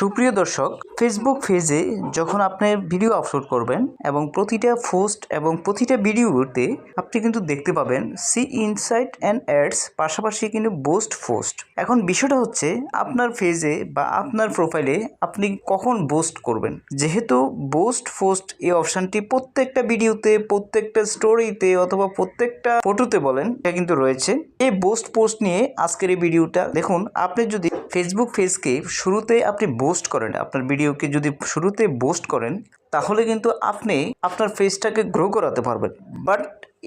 সুপ্রিয় দর্শক ফেসবুক পেজে যখন আপনি ভিডিও আপলোড করবেন এবং প্রতিটা পোস্ট এবং প্রতিটা ভিডিওতে আপনি কিন্তু দেখতে পাবেন সি ইনসাইট অ্যান্ড অ্যাডস পাশাপাশি কিন্তু বোস্ট পোস্ট এখন বিষয়টা হচ্ছে, আপনার পেজে বা আপনার প্রোফাইলে আপনি কখন বোস্ট করবেন? যেহেতু বোস্ট পোস্ট এই অপশানটি প্রত্যেকটা ভিডিওতে প্রত্যেকটা স্টোরিতে অথবা প্রত্যেকটা ফটোতে বলেন, এটা কিন্তু রয়েছে। এই বোস্ট পোস্ট নিয়ে আজকের এই ভিডিওটা দেখুন, আপনি যদি ফেসবুক পেজকে শুরুতে আপনি বোস্ট করেন, আপনার ভিডিওকে যদি শুরুতে বোস্ট করেন, তাহলে কিন্তু আপনি আপনার পেজটাকে গ্রো করাতে পারবেন। বাট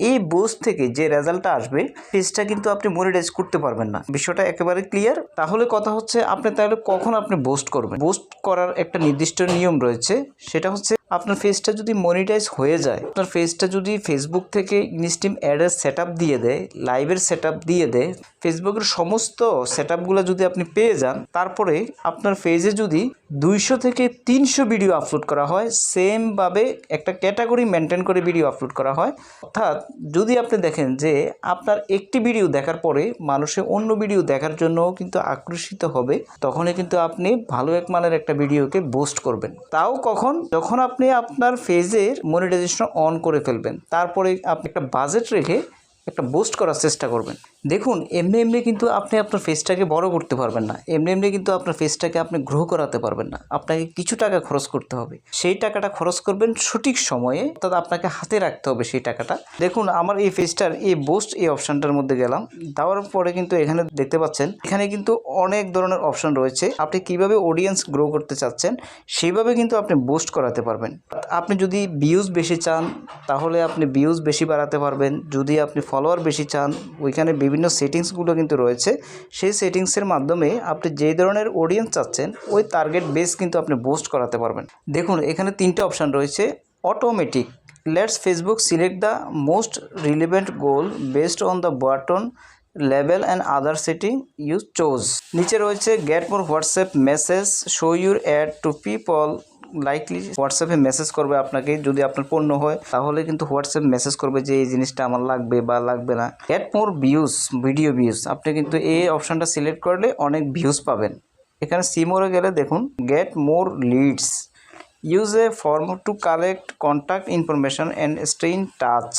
এই বোস্ট থেকে যে রেজাল্টটা আসবে পেজটা কিন্তু আপনি মনিটাইজ করতে পারবেন না। বিষয়টা একেবারে ক্লিয়ার তাহলে কথা হচ্ছে, আপনি তাহলে কখন আপনি বোস্ট করবেন? বোস্ট করার একটা নির্দিষ্ট নিয়ম রয়েছে, সেটা হচ্ছে আপনার পেজটা যদি মনিটাইজ হয়ে যায়, আপনার পেজটা যদি ফেসবুক থেকে ইনস্টিম অ্যাডের সেট দিয়ে দেয় লাইভের সেট দিয়ে দেয় ফেসবুকের সমস্ত সেট যদি আপনি পেয়ে যান, তারপরে আপনার পেজে যদি দুইশো থেকে তিনশো ভিডিও আপলোড করা হয় সেমভাবে একটা ক্যাটাগরি মেনটেন করে ভিডিও আপলোড করা হয়। অর্থাৎ যদি আপনি দেখেন যে আপনার একটি ভিডিও দেখার পরে মানুষে অন্য ভিডিও দেখার জন্য কিন্তু আকর্ষিত হবে, তখনই কিন্তু আপনি ভালো এক মানের একটা ভিডিওকে পোস্ট করবেন। তাও কখন? যখন আপনি আপনার ফেজের মনিটাইজেশন অন করে ফেলবেন। তারপরে আপনি একটা বাজেট রেখে একটা বুস্ট করার চেষ্টা করবেন। দেখুন, এমনি এমনি কিন্তু আপনি আপনার ফেসটাকে বড় করতে পারবেন না। এমনি এমনি কিন্তু আপনার ফেসটাকে আপনি গ্রো করাতে পারবেন না। আপনাকে কিছু টাকা খরচ করতে হবে। সেই টাকাটা খরচ করবেন সঠিক সময়ে, অর্থাৎ আপনাকে হাতে রাখতে হবে সেই টাকাটা। দেখুন, আমার এই ফেসটার এই বোস্ট এই অপশানটার মধ্যে গেলাম। দেওয়ার পরে কিন্তু এখানে দেখতে পাচ্ছেন, এখানে কিন্তু অনেক ধরনের অপশন রয়েছে। আপনি কীভাবে অডিয়েন্স গ্রো করতে চাচ্ছেন, সেইভাবে কিন্তু আপনি বোস্ট করাতে পারবেন। আপনি যদি ভিউজ বেশি চান, তাহলে আপনি ভিউজ বেশি বাড়াতে পারবেন। যদি আপনি ফলোয়ার বেশি চান, ওইখানে বিভিন্ন সেটিংসগুলো কিন্তু রয়েছে। সেই সেটিংসের মাধ্যমে আপনি যে ধরনের অডিয়েন্স চাচ্ছেন, ওই টার্গেট বেস কিন্তু আপনি বুস্ট করাতে পারবেন। দেখুন, এখানে তিনটে অপশান রয়েছে। Automatic lets Facebook select the most relevant goal based on the button level and other setting you choose নিচে রয়েছে get more WhatsApp message show your ad to people likely হোয়াটসঅ্যাপে মেসেজ করবে আপনাকে, যদি আপনার পণ্য হয়, তাহলে কিন্তু হোয়াটসঅ্যাপ মেসেজ করবে যে, এই জিনিসটা আমার লাগবে বা লাগবে না। Get more views video views আপনি কিন্তু এই অপশানটা সিলেক্ট করলে অনেক ভিউজ পাবেন। এখানে সিমোরে গেলে দেখুন get more leads use a form to collect contact information and stay in touch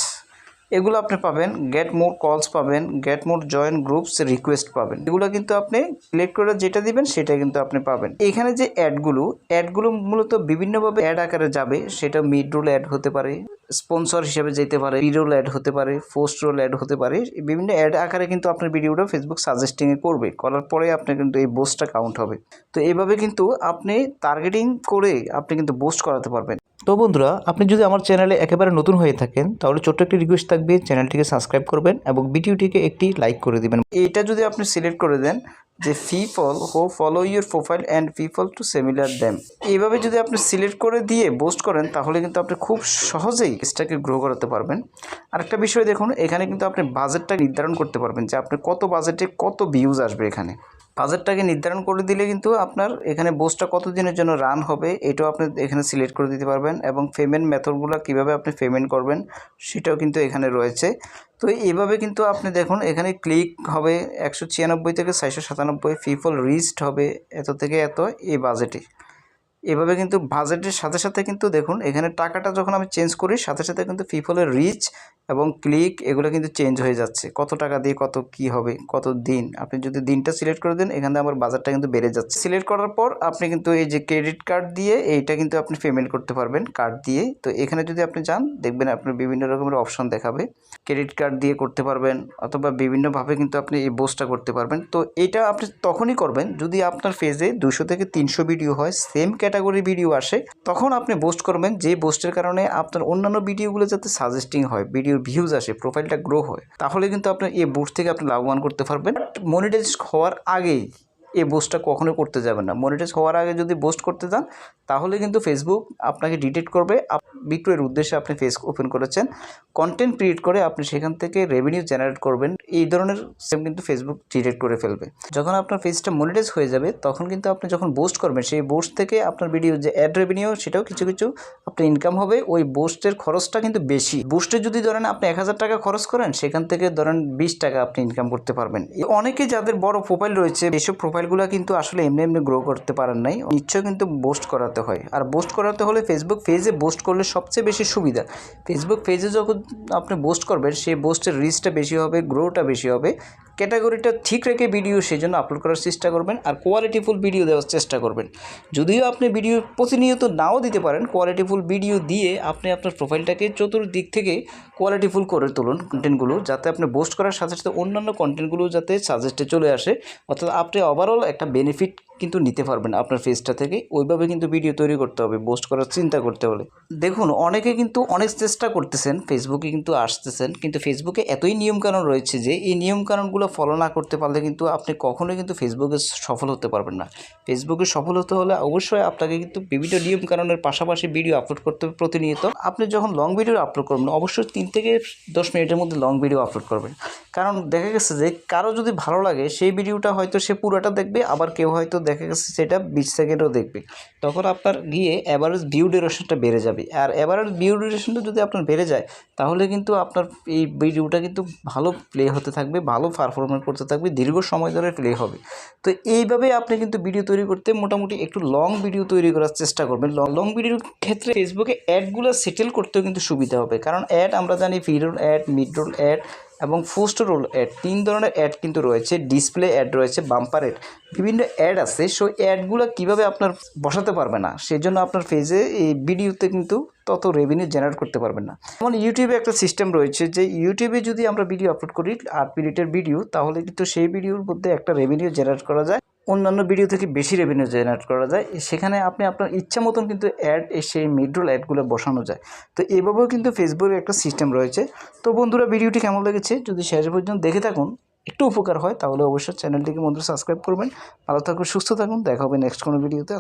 এগুলো আপনি পাবেন গেট মোর কলস পাবেন get more join groups request পাবেন। এগুলো কিন্তু আপনি সিলেক্ট করে যেটা দিবেন, সেটা কিন্তু আপনি পাবেন। এখানে যে অ্যাডগুলো অ্যাডগুলো মূলত বিভিন্নভাবে অ্যাড আকারে যাবে। সেটা মিড রোল অ্যাড হতে পারে স্পন্সর হিসেবে যেতে পারে রোল অ্যাড হতে পারে পোস্ট রোল অ্যাড হতে পারে। বিভিন্ন অ্যাড আকারে কিন্তু আপনার ভিডিওটা ফেসবুক সাজেস্টিংয়ে করবে। করার পরে আপনার কিন্তু এই বোস্টটা কাউন্ট হবে। তো এইভাবে কিন্তু আপনি টার্গেটিং করে আপনি কিন্তু বোস্ট করাতে পারবেন। তো বন্ধুরা, আপনি যদি আমার চ্যানেলে একেবারে নতুন হয়ে থাকেন, তাহলে ছোট্ট একটি রিকোয়েস্ট থাকবে, চ্যানেলটিকে সাবস্ক্রাইব করবেন এবং ভিডিওটিকে একটি লাইক করে দিবেন। এটা যদি আপনি সিলেক্ট করে দেন যে ফি ফল who follow your profile and people to similar them এইভাবে যদি আপনি সিলেক্ট করে দিয়ে পোস্ট করেন, তাহলে কিন্তু আপনি খুব সহজেই পেজটাকে গ্রো করাতে পারবেন। আরেকটা বিষয় দেখুন, এখানে কিন্তু আপনি বাজেটটা নির্ধারণ করতে পারবেন যে আপনি কত বাজেটে কত ভিউজ আসবে এখানে। বাজেটটাকে নির্ধারণ করে দিলে কিন্তু আপনার এখানে বোসটা কত দিনের জন্য রান হবে, এটাও আপনি এখানে সিলেক্ট করে দিতে পারবেন এবং পেমেন্ট মেথডগুলো কীভাবে আপনি পেমেন্ট করবেন সেটাও কিন্তু এখানে রয়েছে। তো এইভাবে কিন্তু আপনি দেখুন, এখানে ক্লিক হবে একশো ছিয়ানব্বই থেকে ছয়শো সাতানব্বই পিপল রিস্ট হবে এত থেকে এত এই বাজেটে এভাবে কিন্তু বাজেটের সাথে সাথে কিন্তু দেখুন, এখানে টাকাটা যখন আমি চেঞ্জ করি, সাথে সাথে কিন্তু পিপলের রিচ এবং ক্লিক এগুলো কিন্তু চেঞ্জ হয়ে যাচ্ছে। কত টাকা দিয়ে কত কি হবে, কত দিন? আপনি যদি দিনটা সিলেক্ট করে দেন, এখানে আমার বাজারটা কিন্তু বেড়ে যাচ্ছে। সিলেক্ট করার পর আপনি কিন্তু এই যে ক্রেডিট কার্ড দিয়ে এইটা কিন্তু আপনি পেমেন্ট করতে পারবেন কার্ড দিয়ে। তো এখানে যদি আপনি যান, দেখবেন আপনার বিভিন্ন রকমের অপশন দেখাবে। ক্রেডিট কার্ড দিয়ে করতে পারবেন অথবা বিভিন্নভাবে কিন্তু আপনি এই বোসটা করতে পারবেন। তো এটা আপনি তখনই করবেন যদি আপনার ফেজে দুশো থেকে তিনশো ভিডিও হয় সেম ভিডিও আসে, তখন আপনি বোস্ট করবেন, যে বোস্টের কারণে আপনার অন্যান্য ভিডিওগুলো যাতে সাজেস্টিং হয় ভিডিওর ভিউজ আসে প্রোফাইলটা গ্রো হয়, তাহলে কিন্তু আপনার এই বুস্ট থেকে আপনি লাভবান করতে পারবেন। মনিটাইজ হওয়ার আগেই এই বোস্টটা কখনো করতে যাবেন না। মনিটাইজ হওয়ার আগে যদি বোস্ট করতে যান, তাহলে কিন্তু ফেসবুক আপনাকে ডিটেক্ট করবে। বিক্রয়ের উদ্দেশ্যে আপনি ফেস ওপেন করেছেন। কন্টেন্ট ক্রিয়েট করে আপনি সেখান থেকে রেভিনিউ জেনারেট করবেন। এই ধরনের সেম কিন্তু ফেসবুক ডিটেক্ট করে ফেলবে। যখন আপনার পেজটা মনিটাইজ হয়ে যাবে, তখন কিন্তু আপনি যখন পোস্ট করবেন, সেই পোস্ট থেকে আপনার ভিডিও যে অ্যাড রেভিনিউ সেটাও কিছু কিছু আপনার ইনকাম হবে। ওই পোস্টের খরচটা কিন্তু বেশি। পোস্টে যদি ধরেন আপনি এক হাজার টাকা খরচ করেন, সেখান থেকে ধরেন বিশ টাকা আপনি ইনকাম করতে পারবেন। অনেকে যাদের বড় প্রোফাইল রয়েছে, এসব প্রোফাইল প্রোফাইলগুলো কিন্তু আসলে এমনি এমনি গ্রো করতে পারেন নাই। নিশ্চয় কিন্তু বোস্ট করাতে হয়। আর বোস্ট করাতে হলে ফেসবুক পেজে বোস্ট করলে সবচেয়ে বেশি সুবিধা। ফেসবুক পেজে যখন আপনি বোস্ট করবেন, সেই বোস্টের রিচটা বেশি হবে গ্রোটা বেশি হবে। ক্যাটাগরিটা ঠিক রেখে ভিডিও সেই জন্য আপলোড করার চেষ্টা করবেন আর কোয়ালিটিফুল ভিডিও দেওয়ার চেষ্টা করবেন। যদিও আপনি ভিডিও প্রতিনিয়ত নাও দিতে পারেন কোয়ালিটিফুল ভিডিও দিয়ে আপনি আপনার প্রোফাইলটাকে চতুর্দিক থেকে কোয়ালিটিফুল করে তুলুন কন্টেন্টগুলো যাতে আপনি বোস্ট করার সাথে সাথে অন্যান্য কন্টেন্টগুলো যাতে সাজেস্টে চলে আসে। অর্থাৎ আপনি ওভারঅল একটা বেনিফিট কিন্তু নিতে পারবেন আপনার ফেসটা থেকে। ওইভাবে কিন্তু ভিডিও তৈরি করতে হবে পোস্ট করার চিন্তা করতে হলে। দেখুন, অনেকে কিন্তু অনেক চেষ্টা করতেছেন ফেসবুকে কিন্তু আসতেছেন, কিন্তু ফেসবুকে এতই নিয়মকানুন রয়েছে যে, এই নিয়মকানুনগুলো ফলো না করতে পারলে কিন্তু আপনি কখনোই কিন্তু ফেসবুকে সফল হতে পারবেন না। ফেসবুকে সফল হতে হলে অবশ্যই আপনাকে কিন্তু বিভিন্ন নিয়মকানুনের পাশাপাশি ভিডিও আপলোড করতে হবে প্রতিনিয়ত। আপনি যখন লং ভিডিও আপলোড করবেন, অবশ্যই তিন থেকে দশ মিনিটের মধ্যে লং ভিডিও আপলোড করবেন। কারণ দেখা গেছে যে, কারও যদি ভালো লাগে, সেই ভিডিওটা হয়তো সে পুরোটা দেখবে, আবার কেউ হয়তো দেখা গেছে সেটা বিশ সেকেন্ডও দেখবে। তখন আপনার গিয়ে অ্যাভারেজ ভিউ ডিউরেশনটা বেড়ে যাবে। আর অ্যাভারেজ ভিউ ডিউরেশনটা যদি আপনার বেড়ে যায়, তাহলে কিন্তু আপনার এই ভিডিওটা কিন্তু ভালো প্লে হতে থাকবে, ভালো পারফরমেন্স করতে থাকবে, দীর্ঘ সময় ধরে প্লে হবে। তো এইভাবে আপনি কিন্তু ভিডিও তৈরি করতে মোটামুটি একটু লং ভিডিও তৈরি করার চেষ্টা করবেন। লং লং ভিডিওর ক্ষেত্রে ফেসবুকে অ্যাডগুলো সেটেল করতেও কিন্তু সুবিধা হবে। কারণ অ্যাড আমরা জানি ভিডিওর অ্যাড মিড রোল অ্যাড এবং ফোস্ট রোল অ্যাড তিন ধরনের অ্যাড কিন্তু রয়েছে ডিসপ্লে অ্যাড রয়েছে বাম্পার অ্যাড বিভিন্ন অ্যাড আছে সো অ্যাডগুলো কীভাবে আপনার বসাতে পারবে না সেই জন্য আপনার ফেজে এই ভিডিওতে কিন্তু তত রেভিনিউ জেনারেট করতে পারবেন না। যেমন ইউটিউবে একটা সিস্টেম রয়েছে যে ইউটিউবে যদি আমরা ভিডিও আপলোড করি আট মিনিটের ভিডিও তাহলে কিন্তু সেই ভিডিওর মধ্যে একটা রেভিনিউ জেনারেট করা যায়। অন্যান্য ভিডিও থেকে বেশি রেভিনিউ জেনারেট করা যায়। সেখানে আপনি আপনার ইচ্ছা মতন কিন্তু অ্যাড সেই মিডরোল অ্যাডগুলো বসানো যায়। তো এভাবেও কিন্তু ফেসবুকের একটা সিস্টেম রয়েছে। তো বন্ধুরা ভিডিওটি কেমন লেগেছে যদি শেষ পর্যন্ত দেখে থাকুন, একটু উপকার হয়, তাহলে অবশ্যই চ্যানেলটিকে বন্ধুরা সাবস্ক্রাইব করবেন। ভালো থাকুন, সুস্থ থাকুন, দেখা হবে নেক্সট কোনো ভিডিওতে